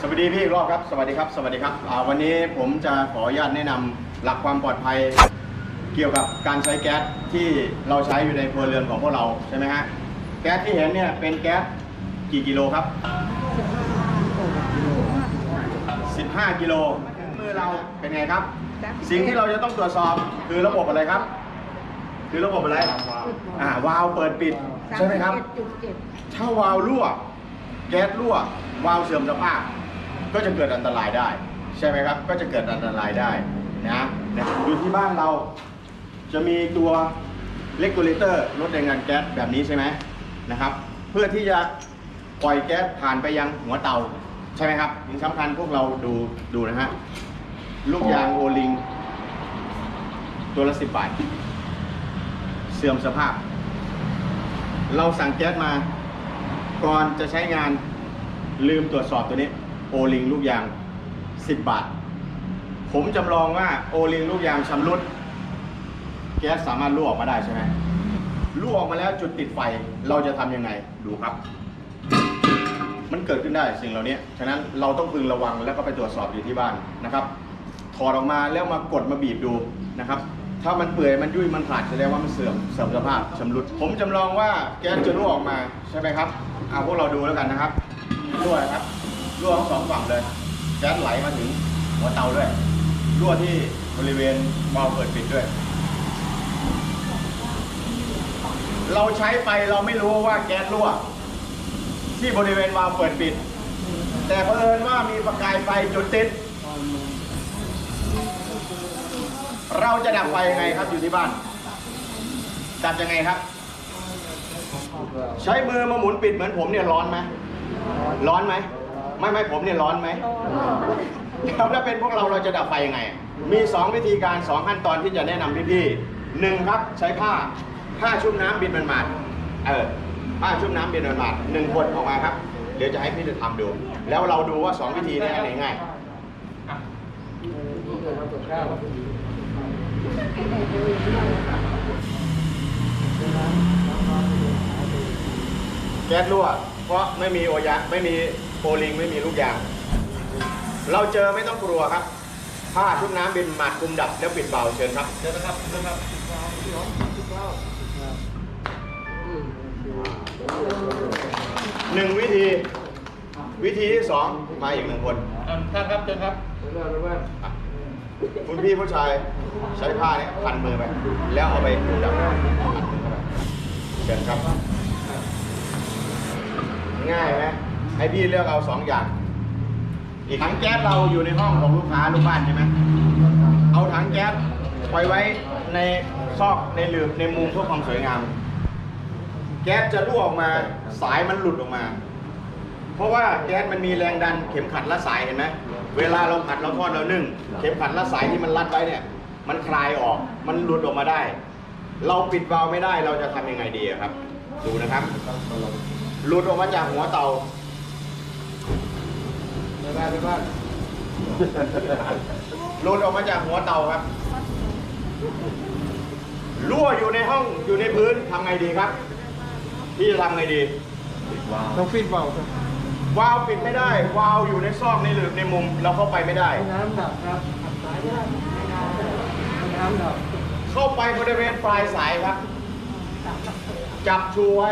สวัสดีพี่อีกรอบครับ สวัสดีครับ สวัสดีครับอ่าวันนี้ผมจะขออนุญาตแนะนำหลักความปลอดภัย เกี่ยวกับการใช้แก๊สที่เราใช้อยู่ในครัวเรือนของพวกเราใช่ไหมฮะ แก๊สที่เห็นเนี่ยเป็นแก๊สกี่กิโลครับ 15 กิโลมือเราเป็นไงครับ สิ่งที่เราจะต้องตรวจสอบคือระบบอะไรครับ คือระบบอะไร อ่าวาล์วเปิดปิดใช่ไหมครับ จุดเจ็ด ถ้าวาล์วรั่ว แก๊สรั่ว วาล์วเสื่อมสภาพ ก็จะเกิดอันตรายได้ ใช่ไหมครับ ก็จะเกิดอันตรายได้นะนะอยู่ที่บ้านเราจะมีตัวเลกูเลเตอร์ลดแรงงานแก๊สแบบนี้ใช่ไหมนะครับ เพื่อที่จะปล่อยแก๊สผ่านไปยังหัวเตาใช่ไหมครับสิ่งสำคัญพวกเราดูดูนะฮะลูกยางโอลิง ตัวละสิบบาท เสื่อมสภาพ เราสั่งแก๊สมา ก่อนจะใช้งานลืมตรวจสอบตัวนี้ โอลิงลูกยาง 10 บาท ผมจำลองว่าโอลิงลูกยางชำรุด แก๊สสามารถรั่วออกมาได้ใช่ไหมรั่วออกมาแล้วจุดติดไฟเราจะทำยังไงดูครับ มันเกิดขึ้นได้สิ่งเหล่านี้ฉะนั้นเราต้องพึงระวังแล้วก็ไปตรวจสอบอยู่ที่บ้านนะครับถอดออกมาแล้วมากดมาบีบดูนะครับถ้ามันเปื่อยมันยุ่ยมันขาดแสดงว่ามันเสื่อมเสื่อมสภาพชำรุด ผมจำลองว่าแก๊สจะรั่วออกมาใช่ไหมครับเอาพวกเราดูแล้วกันนะครับรั่วครับ รั่วทั้งสองฝั่งเลยแก๊สไหลมาถึงหัวเตาด้วยรั่วที่บริเวณวาล์วเปิดปิดด้วย เราใช้ไปเราไม่รู้ว่าแก๊สรั่ว ที่บริเวณวาล์วเปิดปิด แต่เผอิญว่ามีประกายไฟจุดติด เราจะดับไฟยังไงครับอยู่ที่บ้าน ดับยังไงครับ ใช้มือมาหมุนปิดเหมือนผมเนี่ยร้อนไหมร้อนไหม ไม่ไม่ผมเนี่ยร้อนไหมแล้วถ้าเป็นพวกเราเราจะดับไฟยังไง มี 2 วิธีการ 2 ขั้นตอนที่จะแนะนำพี่ๆหนึ่งครับใช้ผ้าผ้าชุ่มน้ำบินมันมาดเออผ้าชุ่มน้ำบินมันมาดหนึ่งคนออกมาครับ เดี๋ยวจะให้พี่จะทำดู แล้วเราดูว่า 2 วิธีนี้อันไหนง่ายแก๊สรั่วเพราะไม่มีโอยะไม่มี โอลิงไม่มีลูกยาง เราเจอไม่ต้องกลัวครับ ผ้าชุบน้ำบินหมัดคุมดับแล้วปิดเบาเชิญครับเชิญนะครับเชิญครับหนึ่งวิธี วิธีที่สองมาอีกหนึ่งคนท่านครับเชิญครับอะคุณพี่ผู้ชายใช้ผ้าเนี้ยพันมือไปแล้วเอาไปคุมดับพันมือเข้าไปเชิญครับ ง่ายไหม ให้พี่เลือกเอาสองอย่าง อีกถังแก๊สเราอยู่ในห้องของลูกค้าลูกบ้านใช่ไหมเอาถังแก๊สไว้ไว้ในซอกในหลืบในมุมเพื่อความสวยงาม แก๊สจะรั่วออกมาสายมันหลุดออกมา เพราะว่าแก๊สมันมีแรงดันเข็มขัดและสายเห็นไหมเวลาเราผัดเราทอดเรานึ่งเข็มขัดและสายที่มันรัดไว้เนี่ย มันคลายออกมันหลุดออกมาได้ เราปิดวาล์วไม่ได้เราจะทำยังไงดีครับ ดูนะครับหลุดออกมาจากหัวเตา หลุดออกมาจากหัวเตาครับ รั่วอยู่ในห้องอยู่ในพื้นทำไงดีครับ พี่จะทำไงดีต้องฟีดเบาครับวาล์วปิดไม่ได้วาล์วอยู่ในซอกในหลืบในมุมเราเข้าไปไม่ได้ น้ำดับครับสายไม่ได้น้ำดับเข้าไปบริเวณปลายสายครับ จับชูไว้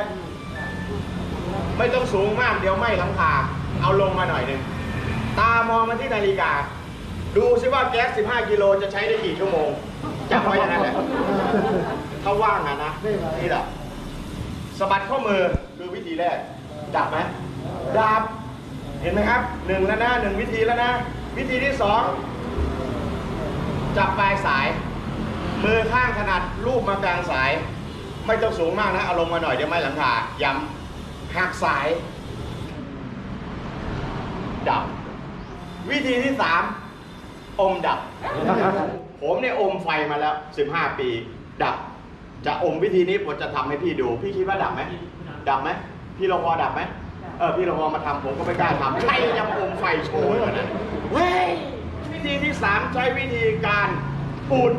ไม่ต้องสูงมากเดี๋ยวไหม่หลังคาเอาลงมาหน่อยหนึ่ง ตามองมาที่นาฬิกา ดูซิว่าแก๊ส 15 กิโลจะใช้ได้กี่ชั่วโมงจับไว้อย่างนั้นแหละถ้าว่างอะนะ นี่แหละสะบัดข้อมือคือวิธีแรก ดับไหมดับ เห็นไหมครับหนึ่งแล้วนะหนึ่งวิธีแล้วนะ วิธีที่สองจับปลายสาย มือข้างถนัดลูบมากลางสาย ไม่ต้องสูงมากนะ เอาลงมาหน่อยเดี๋ยวไม่หลังคาย้ำหักสาย ดับ วิธีที่สามอมดับ ผมเนี่ยอมไฟมาแล้ว 15 ปี ดับ จะอมวิธีนี้ผมจะทำให้พี่ดู พี่คิดว่าดับไหมดับไหมพี่รพอดับไหมเออพี่รพอมาทำผมก็ไม่กล้าทำใครจะอมไฟโชว์เลยนะเว้ยวิธีที่สามใช้วิธีการอุด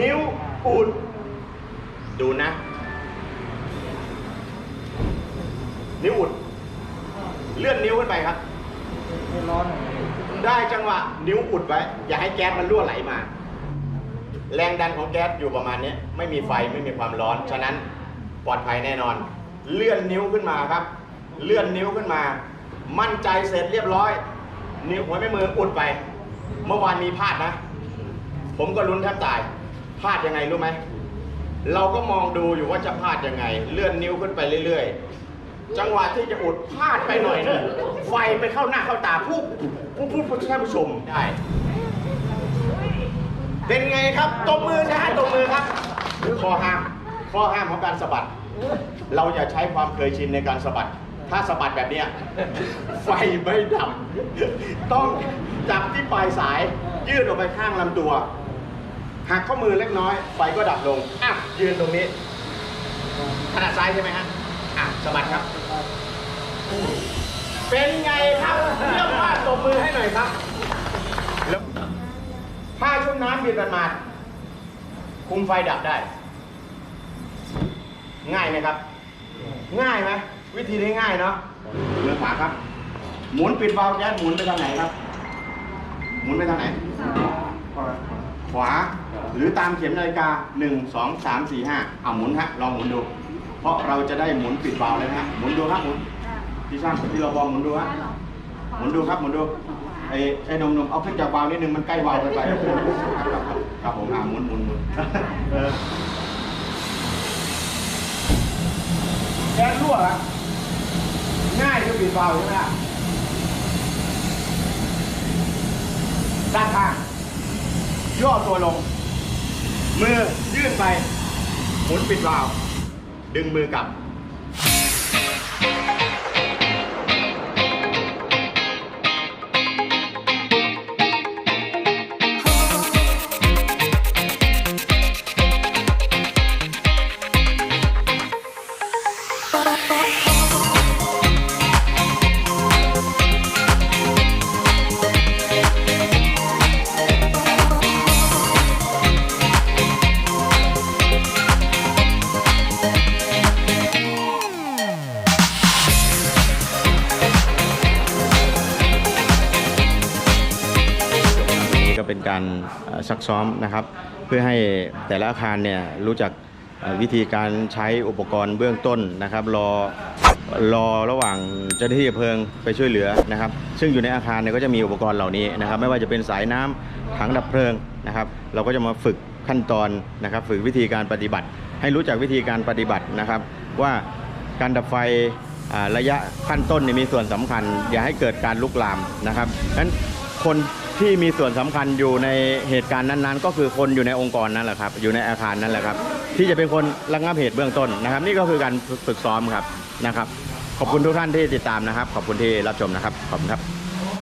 นิ้วอุดดูนะ นิ้วอุด เลื่อนนิ้วขึ้นไปครับ ร้อนได้จังหวะนิ้วอุดไว้ อย่าให้แก๊สมันรั่วไหลมา แรงดันของแก๊สอยู่ประมาณนี้ไม่มีไฟไม่มีความร้อน ฉะนั้นปลอดภัยแน่นอน เลื่อนนิ้วขึ้นมาครับ เลื่อนนิ้วขึ้นมา มั่นใจเสร็จเรียบร้อย นิ้วหัวแม่มืออุดไป เมื่อวานมีพลาดนะ ผมก็ลุ้นแทบตายพลาดยังไงรู้ไหมเราก็มองดูอยู่ว่าจะพลาดยังไง เลื่อนนิ้วขึ้นไปเรื่อย จังหวะที่จะอดพลาดไปหน่อยหนึงไฟไปเข้าหน้าเข้าตาผู้ผู้ผู้ผู้ท่านผู้ชมได้ เป็นไงครับตบมือนะฮะตบมือครับข้อห้ามข้อห้ามของการสะบัด เราอย่าใช้ความเคยชินในการสะบัด ถ้าสะบัดแบบเนี้ยไฟไม่ดับ ต้องจับที่ปลายสายยืดออกไปข้างลำตัวหักข้อมือเล็กน้อย ไฟก็ดับลงอะยืนตรงนี้ถนัดซ้ายใช่ไหมฮะ อะสะบัดครับ เป็นไงครับเรียกว่าตบมือให้หน่อยครับแล้วผ้าชุบน้ำบีบกันมาคุมไฟดับได้ ง่ายไหมครับ ง่ายไหมวิธีนี้ง่ายเนาะมือขวาครับ หมุนปิดวาล์วแก๊สหมุนไปทางไหนครับ หมุนไปทางไหน ขวา หรือตามเข็มนาฬิกาหนึ่งสองสามสี่ห้าเอาหมุนฮะลองหมุนดู เพราะเราจะได้หมุนปิดวาล์วเลยนะฮะหมุนดูครับหมุนพี่ช่างพี่เราบอหมุนดูฮะหมุนดูครับหมุนดูไอ้ไอ้หนมเอาขึ้นจากวาล์วนิดนึงมันใกล้วาล์วไปไปครับครับครับผมอ่าหมุนหมุนหมุนแก๊สรั่วครับง่ายคือปิดวาล์วใช่ไหมล่ะด้านข้างย่อตัวลง มือยื่นไปหมุนปิดวาล์ว ดึงมือกลับ การซักซ้อมนะครับ เพื่อให้แต่ละอาคารเนี่ยรู้จักวิธีการใช้อุปกรณ์เบื้องต้นนะครับ รอรอระหว่างเจ้าหน้าที่เพลิงไปช่วยเหลือนะครับ ซึ่งอยู่ในอาคารเนี่ยก็จะมีอุปกรณ์เหล่านี้นะครับ ไม่ว่าจะเป็นสายน้ำถังดับเพลิงนะครับ เราก็จะมาฝึกขั้นตอนนะครับ ฝึกวิธีการปฏิบัติ ให้รู้จักวิธีการปฏิบัตินะครับ ว่าการดับไฟระยะขั้นต้นมีส่วนสำคัญ อย่าให้เกิดการลุกลามนะครับนั้นคน ที่มีส่วนสำคัญอยู่ในเหตุการณ์นั้นๆ ก็คือคนอยู่ในองค์กรนั่นแหละครับ อยู่ในอาคารนั่นแหละครับ ที่จะเป็นคนระงับเหตุเบื้องต้นนะครับ นี่ก็คือการฝึกซ้อมครับนะครับ ขอบคุณทุกท่านที่ติดตามนะครับ ขอบคุณที่รับชมนะครับขอบคุณครับ